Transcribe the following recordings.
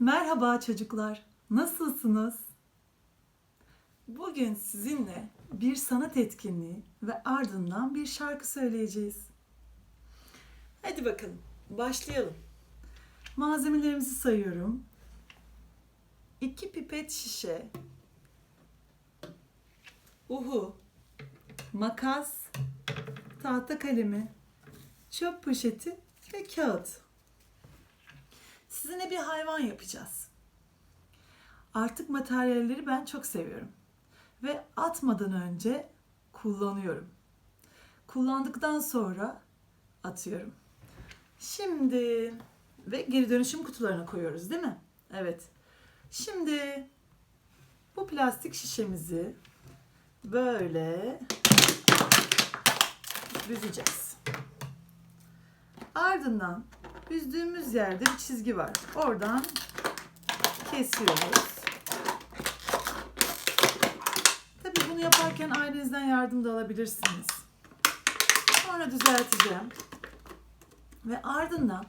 Merhaba çocuklar. Nasılsınız? Bugün sizinle bir sanat etkinliği ve ardından bir şarkı söyleyeceğiz. Hadi bakalım, başlayalım. Malzemelerimizi sayıyorum. 2 pipet şişe, uhu, makas, tahta kalemi, çöp poşeti ve kağıt. Sizinle bir hayvan yapacağız. Artık materyalleri ben çok seviyorum. Ve atmadan önce kullanıyorum. Kullandıktan sonra atıyorum. Şimdi ve geri dönüşüm kutularına koyuyoruz değil mi? Evet. Şimdi bu plastik şişemizi böyle büzeceğiz. Ardından büzdüğümüz yerde bir çizgi var. Oradan kesiyoruz. Tabii bunu yaparken ailenizden yardım da alabilirsiniz. Sonra düzelteceğim. Ve ardından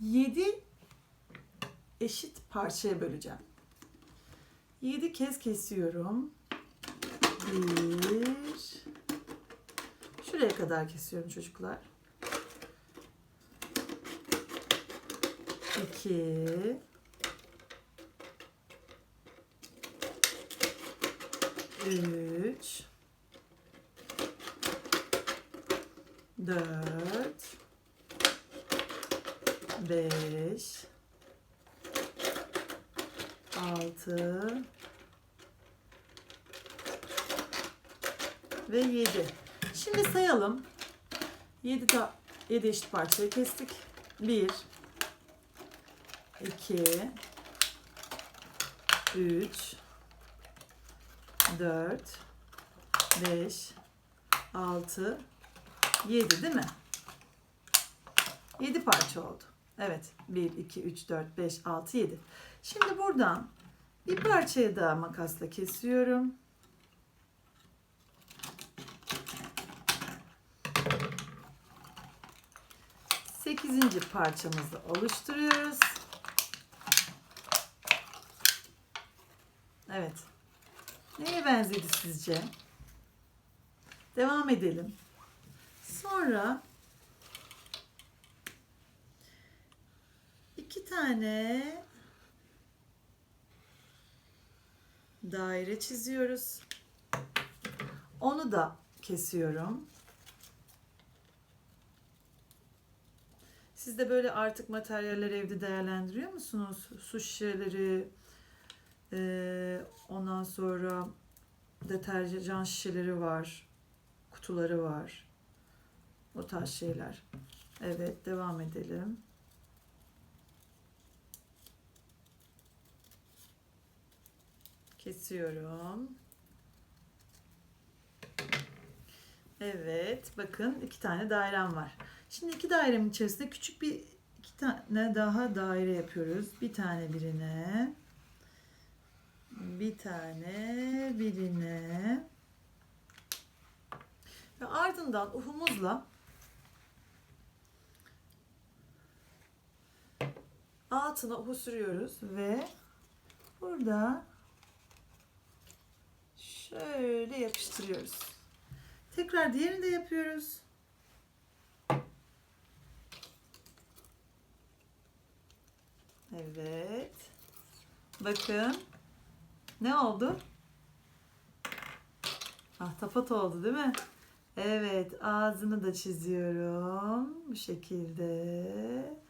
7 eşit parçaya böleceğim. 7 kez kesiyorum. 1 Şuraya kadar kesiyorum çocuklar. 2 3 4 5 6 ve 7. Şimdi sayalım. 7 ta 7 eşit parçaya kestik. 1 2 3 4 5 6 7 değil mi? 7 parça oldu. Evet. 1 2 3 4 5 6 7. Şimdi buradan bir parçayı daha makasla kesiyorum. Sekizinci parçamızı oluşturuyoruz. Evet. Neye benzedi sizce? Devam edelim. Sonra iki tane daire çiziyoruz. Onu da kesiyorum. Siz de böyle artık materyaller evde değerlendiriyor musunuz? Su şişeleri, ee, ondan sonra deterjan şişeleri var, kutuları var. O tarz şeyler. Evet, devam edelim. Kesiyorum. Evet, bakın iki tane dairem var. Şimdi iki dairemin içerisinde küçük bir iki tane daha daire yapıyoruz. Bir tane birine, bir tane birine ve ardından uhumuzla altına uhu sürüyoruz ve burada şöyle yapıştırıyoruz. Tekrar diğerini de yapıyoruz. Evet. Bakın. Ne oldu? Ahtapot oldu değil mi? Evet, ağzını da çiziyorum. Bu şekilde.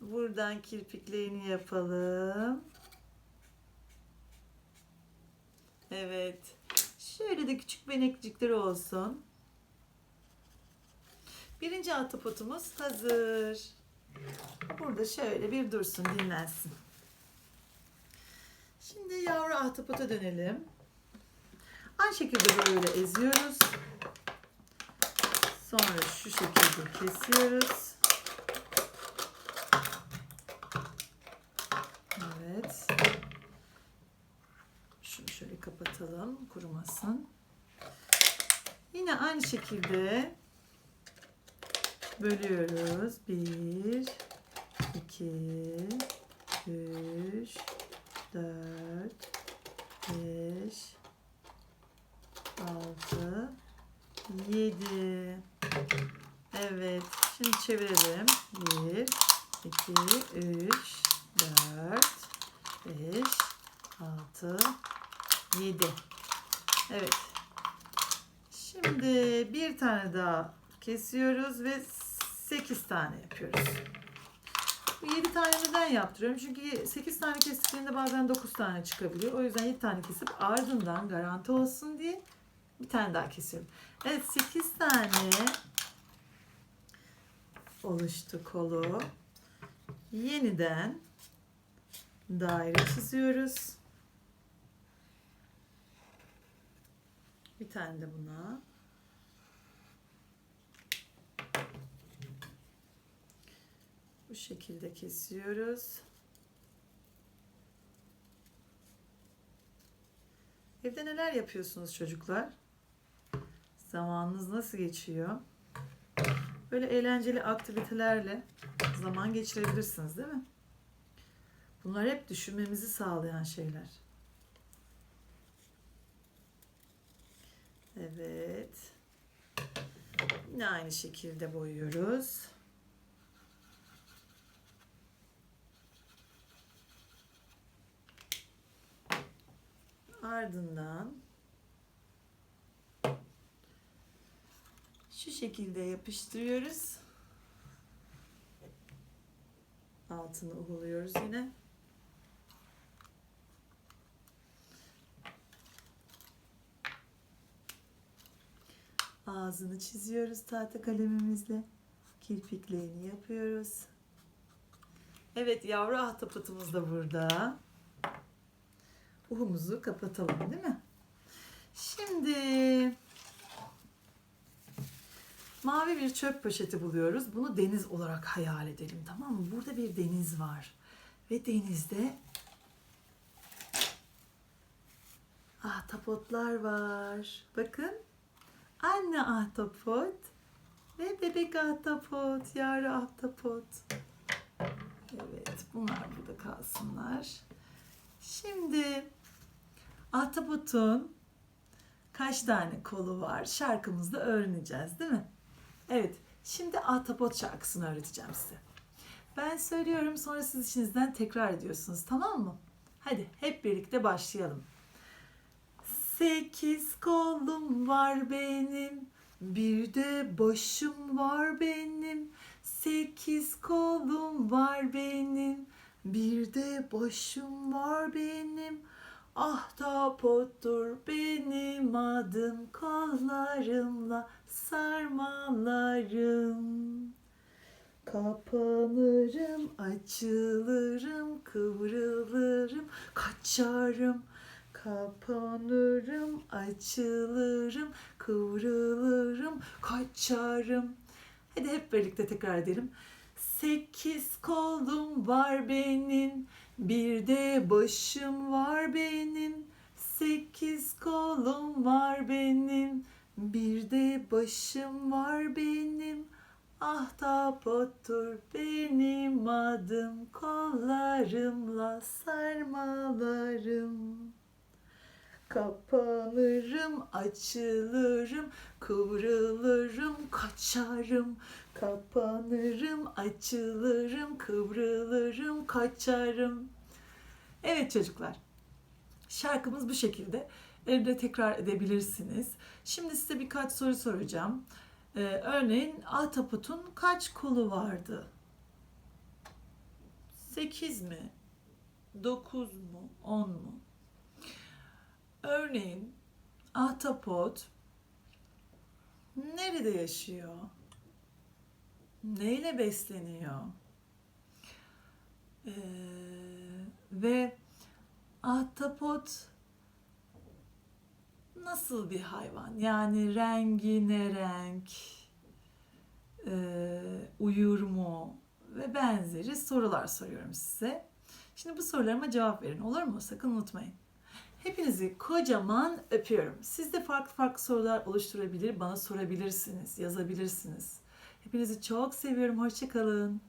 Buradan kirpiklerini yapalım. Evet. Şöyle de küçük benekcikleri olsun. Birinci ahtapotumuz hazır. Burada şöyle bir dursun, dinlensin. Şimdi yavru ahtapota dönelim. Aynı şekilde böyle eziyoruz. Sonra şu şekilde kesiyoruz. Evet. Şunu şöyle kapatalım kurumasın. Yine aynı şekilde bölüyoruz. Bir, iki, 7. Evet. Şimdi çevirelim. 1, 2, 3, 4, 5, 6, 7. Evet. Şimdi bir tane daha kesiyoruz ve 8 tane yapıyoruz. 7 tane neden yaptırıyorum? Çünkü 8 tane kestiklerinde bazen 9 tane çıkabiliyor. O yüzden 7 tane kesip ardından garanti olsun diye tane daha kesiyorum. Evet 8 tane oluştu kolu. Yeniden daire çiziyoruz. Bir tane de buna. Bu şekilde kesiyoruz. Evde neler yapıyorsunuz çocuklar? Zamanınız nasıl geçiyor? Böyle eğlenceli aktivitelerle zaman geçirebilirsiniz değil mi? Bunlar hep düşünmemizi sağlayan şeyler. Evet. Yine aynı şekilde boyuyoruz. Ardından şu şekilde yapıştırıyoruz. Altını uhuluyoruz yine. Ağzını çiziyoruz tahta kalemimizle. Kirpiklerini yapıyoruz. Evet yavru ahtapotumuz da burada. Uhumuzu kapatalım değil mi? Şimdi mavi bir çöp poşeti buluyoruz. Bunu deniz olarak hayal edelim tamam mı? Burada bir deniz var. Ve denizde ahtapotlar var. Bakın. Anne ahtapot ve bebek ahtapot, yavru ahtapot. Evet, bunlar burada kalsınlar. Şimdi ahtapotun kaç tane kolu var şarkımızda öğreneceğiz değil mi? Evet, şimdi ahtapot şarkısını öğreteceğim size. Ben söylüyorum sonra siz içinizden tekrar ediyorsunuz tamam mı? Hadi hep birlikte başlayalım. Sekiz kolum var benim, bir de başım var benim. Sekiz kolum var benim, bir de başım var benim. Ahtapottur benim adım, kollarımla sarmalarım. Kapanırım, açılırım, kıvrılırım, kaçarım. Kapanırım, açılırım, kıvrılırım, kaçarım. Hadi hep birlikte tekrar edelim. Sekiz kolum var benim, bir de başım var benim. Sekiz kolum var benim, bir de başım var benim. Ahtapottur benim adım, kollarımla sarmalarım. Kapanırım, açılırım, kıvrılırım, kaçarım. Kapanırım, açılırım, kıvrılırım, kaçarım. Evet çocuklar. Şarkımız bu şekilde. Evde tekrar edebilirsiniz. Şimdi size birkaç soru soracağım. Ee, örneğin Ahtapot'un kaç kolu vardı? 8 mi? 9 mu? 10 mu? Örneğin ahtapot nerede yaşıyor? Neyle besleniyor? Ee, ve ahtapot nasıl bir hayvan? Yani rengi ne renk? Ee, uyur mu? Ve benzeri sorular soruyorum size. Şimdi bu sorularıma cevap verin olur mu? Sakın unutmayın. Hepinizi kocaman öpüyorum. Siz de farklı farklı sorular oluşturabilir, bana sorabilirsiniz, yazabilirsiniz. Hepinizi çok seviyorum. Hoşçakalın.